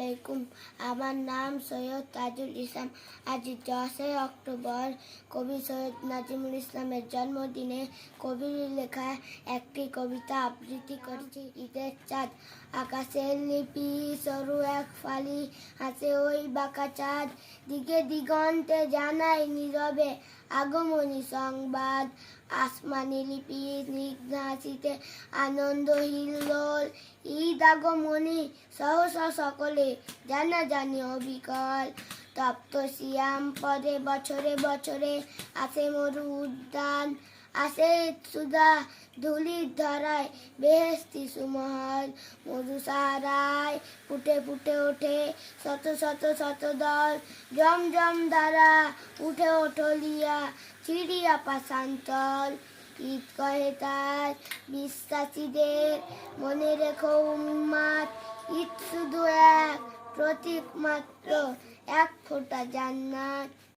আলাইকুম। আমার নাম সৈয়দ তাজুল ইসলাম। আজ দশই অক্টোবর কবি সৈয়দ নাজিমুল ইসলামের জন্মদিনে কবির লেখা একটি কবিতা আবৃত্তি করেছি। ঈদের চাঁদ, আকাশের লিপি, সরু এক ফালি হাসে ওই বাঁকা চাঁদ। দিকে দিগন্তে জানাই নীরবে আগমনী সংবাদ, আসমানি লিপি নিঘাসিতে আনন্দ, হিল্লোল, ঈদ আগমনী, সহসা সকলে জানা জানি অবিকল। তপ্ত সিয়াম পদে বছরে বছরে আসে মরু উদ্যান আসে সুদা ধুলির ধরায় বেহেস্তি সুমহল মধু সারায় ফুটে ফুটে ওঠে শত শত শত দল। জম জম দ্বারা উঠে ওঠলিয়া চিড়িয়া পাশান্তল ঈদ কহে তার বিশ্বাসীদের মনে রেখো উম্মাদ ঈদ শুধু এক প্রতীক মাত্র, এক ফোঁটা জান্নাত।